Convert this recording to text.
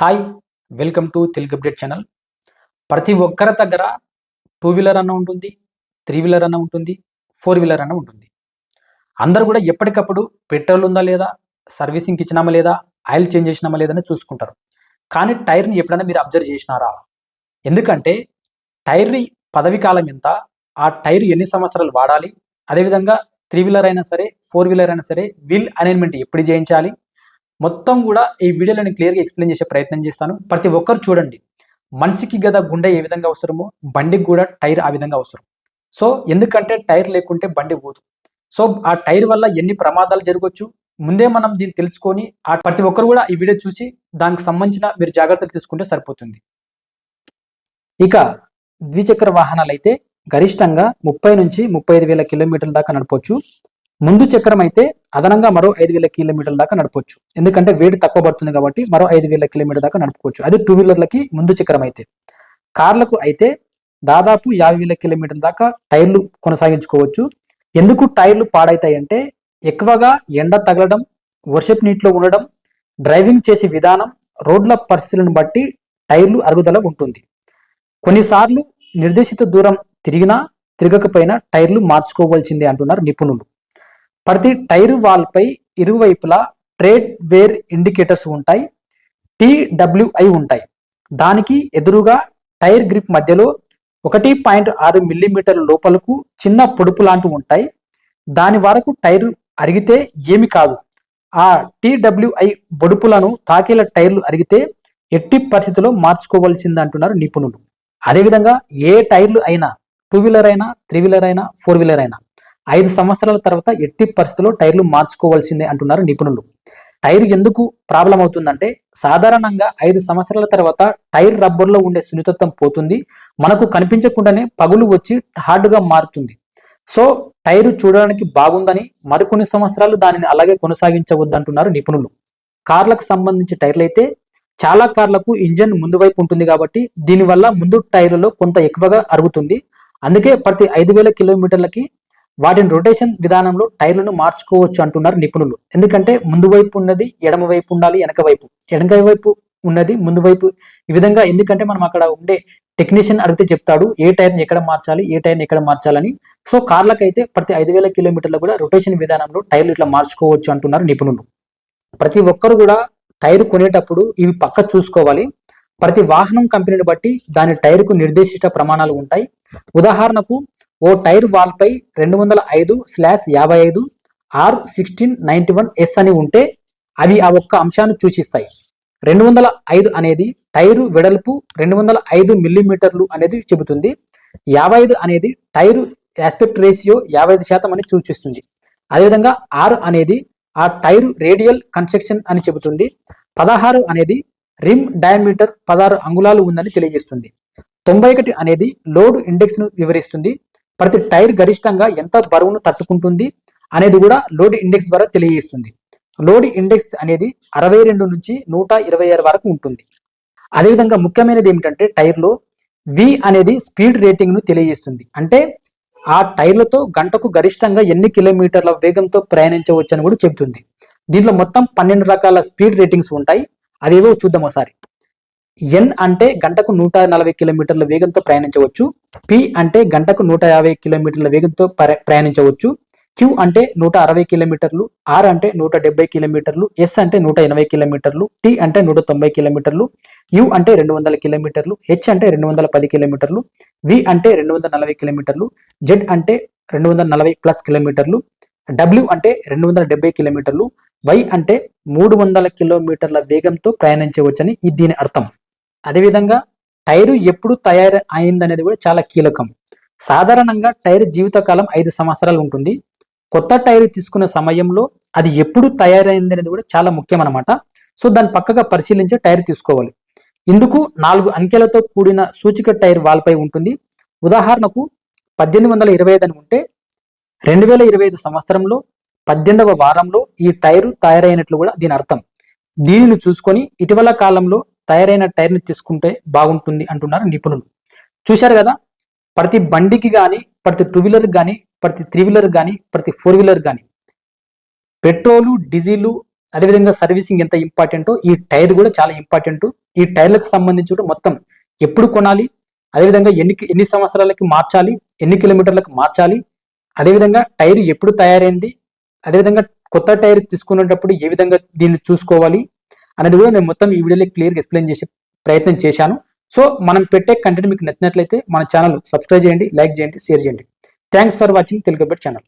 Hi welcome to Telugu update channel ప్రతి ఒక్కరి దగ్గర టూ వీలర్ అన్న ఉంటుంది త్రీ వీలర్ అన్న ఉంటుంది ఫోర్ వీలర్ అన్న ఉంటుంది. అందరూ కూడా ఎప్పటికప్పుడు పెట్రోల్ ఉందా లేదా సర్వీసింగ్కి ఇచ్చినామా లేదా ఆయిల్ చేంజ్ చేసినామా లేదని చూసుకుంటారు. కానీ టైర్ని ఎప్పుడైనా మీరు అబ్జర్వ్ చేసినారా? ఎందుకంటే టైర్ని పదవి కాలం ఎంత ఆ టైర్ ఎన్ని సంవత్సరాలు వాడాలి అదేవిధంగా త్రీ వీలర్ అయినా సరే ఫోర్ వీలర్ అయినా సరే వీల్ అలైన్మెంట్ ఎప్పుడు చేయించాలి మొత్తం కూడా ఈ వీడియోలో నేను క్లియర్గా ఎక్స్ప్లెయిన్ చేసే ప్రయత్నం చేస్తాను. ప్రతి ఒక్కరు చూడండి. మనిషికి గదా గుండె ఏ విధంగా అవసరమో బండికి కూడా టైర్ ఆ విధంగా అవసరం. సో ఎందుకంటే టైర్ లేకుంటే బండి పోదు. సో ఆ టైర్ వల్ల ఎన్ని ప్రమాదాలు జరగవచ్చు ముందే మనం దీన్ని తెలుసుకొని ఆ ప్రతి ఒక్కరు కూడా ఈ వీడియో చూసి దానికి సంబంధించిన మీరు జాగ్రత్తలు తీసుకుంటే సరిపోతుంది. ఇక ద్విచక్ర వాహనాలు అయితే గరిష్టంగా ముప్పై నుంచి ముప్పై ఐదు వేల కిలోమీటర్ల దాకా నడపవచ్చు ముందు చక్రం అయితే అదనంగా మరో ఐదు వేల కిలోమీటర్ల దాకా నడపవచ్చు ఎందుకంటే వేడి తక్కువ పడుతుంది కాబట్టి మరో ఐదు వేల కిలోమీటర్ దాకా నడుపుకోవచ్చు. అది టూ వీలర్లకి ముందు చక్రం అయితే. కార్లకు అయితే దాదాపు యాభై వేల కిలోమీటర్ల దాకా టైర్లు కొనసాగించుకోవచ్చు. ఎందుకు టైర్లు పాడైతాయంటే ఎక్కువగా ఎండ తగలడం వర్షపు నీటిలో ఉండడం డ్రైవింగ్ చేసే విధానం రోడ్ల పరిస్థితులను బట్టి టైర్లు అరుగుదల ఉంటుంది. కొన్నిసార్లు నిర్దేశిత దూరం తిరిగినా తిరగకపోయినా టైర్లు మార్చుకోవాల్సిందే అంటున్నారు నిపుణులు. ప్రతి టైర్ వాల్పై ఇరువైపులా ట్రేడ్ వేర్ ఇండికేటర్స్ ఉంటాయి టీడబ్ల్యూఐ ఉంటాయి. దానికి ఎదురుగా టైర్ గ్రిప్ మధ్యలో ఒకటి పాయింట్ ఆరు మిల్లీమీటర్ల లోపలకు చిన్న పొడుపు లాంటివి ఉంటాయి. దాని వరకు టైర్ అరిగితే ఏమి కాదు. ఆ టీడబ్ల్యూఐ బొడుపులను తాకేల టైర్లు అరిగితే ఎట్టి పరిస్థితుల్లో మార్చుకోవాల్సింది అంటున్నారు నిపుణులు. అదేవిధంగా ఏ టైర్లు అయినా టూ వీలర్ అయినా త్రీ వీలర్ అయినా ఫోర్ వీలర్ అయినా ఐదు సంవత్సరాల తర్వాత ఎట్టి పరిస్థితుల్లో టైర్లు మార్చుకోవాల్సిందే అంటున్నారు నిపుణులు. టైర్ ఎందుకు ప్రాబ్లం అవుతుందంటే సాధారణంగా ఐదు సంవత్సరాల తర్వాత టైర్ రబ్బర్లో ఉండే సున్నితత్వం పోతుంది మనకు కనిపించకుండానే పగులు వచ్చి హార్డ్గా మారుతుంది. సో టైరు చూడడానికి బాగుందని మరికొన్ని సంవత్సరాలు దానిని అలాగే కొనసాగించవద్దు అంటున్నారు నిపుణులు. కార్లకు సంబంధించి టైర్లు అయితే చాలా కార్లకు ఇంజన్ ముందు వైపు ఉంటుంది కాబట్టి దీనివల్ల ముందు టైర్లలో కొంత ఎక్కువగా అరుగుతుంది. అందుకే ప్రతి ఐదు వేల కిలోమీటర్లకి వాటిని రొటేషన్ విధానంలో టైర్లను మార్చుకోవచ్చు అంటున్నారు నిపుణులు. ఎందుకంటే ముందు వైపు ఉన్నది ఎడమ వైపు ఉండాలి వెనక వైపు. వెనక వైపు ఉన్నది ముందు వైపు. ఈ విధంగా ఎందుకంటే మనం అక్కడ ఉండే టెక్నీషియన్ అడిగితే చెప్తాడు ఏ టైర్ని ఎక్కడ మార్చాలి ఏ టైర్ని ఎక్కడ మార్చాలని. సో కార్లకైతే ప్రతి ఐదు వేల కిలోమీటర్లు కూడా రొటేషన్ విధానంలో టైర్లు ఇట్లా మార్చుకోవచ్చు అంటున్నారు నిపుణులు. ప్రతి ఒక్కరు కూడా టైర్ కొనేటప్పుడు ఇవి పక్క చూసుకోవాలి. ప్రతి వాహనం కంపెనీని బట్టి దాని టైర్కు నిర్దేశిత ప్రమాణాలు ఉంటాయి. ఉదాహరణకు ఓ టైర్ వాల్పై రెండు వందల ఐదు స్లాష్ యాభై ఐదు R sixteen ninety one S అని ఉంటే అవి ఆ ఒక్క అంశాన్ని సూచిస్తాయి. రెండు వందల ఐదు అనేది టైరు వెడల్పు రెండు వందల ఐదు మిల్లీమీటర్లు అనేది చెబుతుంది. యాభై ఐదు అనేది టైరు ఆస్పెక్ట్ రేషియో యాభై ఐదు శాతం అని సూచిస్తుంది. అదేవిధంగా ఆరు అనేది ఆ టైరు రేడియల్ కన్స్ట్రక్షన్ అని చెబుతుంది. పదహారు అనేది రిమ్ డయామీటర్ పదహారు అంగుళాలు ఉందని తెలియజేస్తుంది. తొంభై ఒకటి అనేది లోడ్ ఇండెక్స్ను వివరిస్తుంది. ప్రతి టైర్ గరిష్టంగా ఎంత బరువును తట్టుకుంటుంది అనేది కూడా లోడ్ ఇండెక్స్ ద్వారా తెలియజేస్తుంది. లోడ్ ఇండెక్స్ అనేది అరవై రెండు నుంచి నూట ఇరవై ఆరు వరకు ఉంటుంది. అదేవిధంగా ముఖ్యమైనది ఏమిటంటే టైర్లో వి అనేది స్పీడ్ రేటింగ్ను తెలియజేస్తుంది. అంటే ఆ టైర్లతో గంటకు గరిష్టంగా ఎన్ని కిలోమీటర్ల వేగంతో ప్రయాణించవచ్చు అని కూడా చెబుతుంది. దీంట్లో మొత్తం పన్నెండు రకాల స్పీడ్ రేటింగ్స్ ఉంటాయి. అవేవో చూద్దాం ఒకసారి. ఎన్ అంటే గంటకు నూట నలభై కిలోమీటర్ల వేగంతో ప్రయాణించవచ్చు. పి అంటే గంటకు నూట యాభై కిలోమీటర్ల వేగంతో ప్రయాణించవచ్చు. క్యూ అంటే నూట అరవై కిలోమీటర్లు. ఆర్ అంటే నూట డెబ్బై కిలోమీటర్లు. ఎస్ అంటే నూట ఎనభై కిలోమీటర్లు. టి అంటే నూట తొంభై కిలోమీటర్లు. యు అంటే రెండు వందల కిలోమీటర్లు. హెచ్ అంటే రెండు వందల పది కిలోమీటర్లు. వి అంటే రెండు వందల నలభై కిలోమీటర్లు. జెడ్ అంటే రెండు వందల నలభై ప్లస్ కిలోమీటర్లు. డబ్ల్యూ అంటే రెండు వందల డెబ్బై కిలోమీటర్లు. వై అంటే మూడు వందల కిలోమీటర్ల వేగంతో ప్రయాణించవచ్చని ఇది దీని అర్థం. అదేవిధంగా టైరు ఎప్పుడు తయారు అయిందనేది కూడా చాలా కీలకం. సాధారణంగా టైర్ జీవితకాలం ఐదు సంవత్సరాలు ఉంటుంది. కొత్త టైరు తీసుకున్న సమయంలో అది ఎప్పుడు తయారైంది అనేది కూడా చాలా ముఖ్యం అనమాట సో దాన్ని పక్కగా పరిశీలించి టైర్ తీసుకోవాలి. ఇందుకు నాలుగు అంకెలతో కూడిన సూచిక టైర్ వాల్పై ఉంటుంది. ఉదాహరణకు పద్దెనిమిది వందల ఇరవై ఐదు అని ఉంటే రెండు వేల ఇరవై ఐదు సంవత్సరంలో పద్దెనిమిదవ వారంలో ఈ టైరు తయారైనట్లు కూడా దీని అర్థం. దీనిని చూసుకొని ఇటీవల కాలంలో తయారైన టైర్ని తీసుకుంటే బాగుంటుంది అంటున్నారు నిపుణులు. చూశారు కదా ప్రతి బండికి కానీ ప్రతి టూ వీలర్ కానీ ప్రతి త్రీ వీలర్ కానీ ప్రతి ఫోర్ వీలర్ కానీ పెట్రోలు డీజిల్ అదేవిధంగా సర్వీసింగ్ ఎంత ఇంపార్టెంటో ఈ టైర్ కూడా చాలా ఇంపార్టెంట్. ఈ టైర్లకు సంబంధించి మొత్తం ఎప్పుడు కొనాలి అదేవిధంగా ఎన్ని ఎన్ని సంవత్సరాలకి మార్చాలి ఎన్ని కిలోమీటర్లకు మార్చాలి అదేవిధంగా టైర్ ఎప్పుడు తయారైంది అదేవిధంగా కొత్త టైర్ తీసుకునేటప్పుడు ఏ విధంగా దీన్ని చూసుకోవాలి అనేది కూడా నేను మొత్తం ఈ వీడియోలో క్లియర్గా ఎక్స్ప్లెయిన్ చేసే ప్రయత్నం చేశాను. సో మనం పెట్టే కంటెంట్ మీకు నచ్చినట్లయితే మన ఛానల్ సబ్స్క్రైబ్ చేయండి లైక్ చేయండి షేర్ చేయండి. Thanks for watching Telugu channel.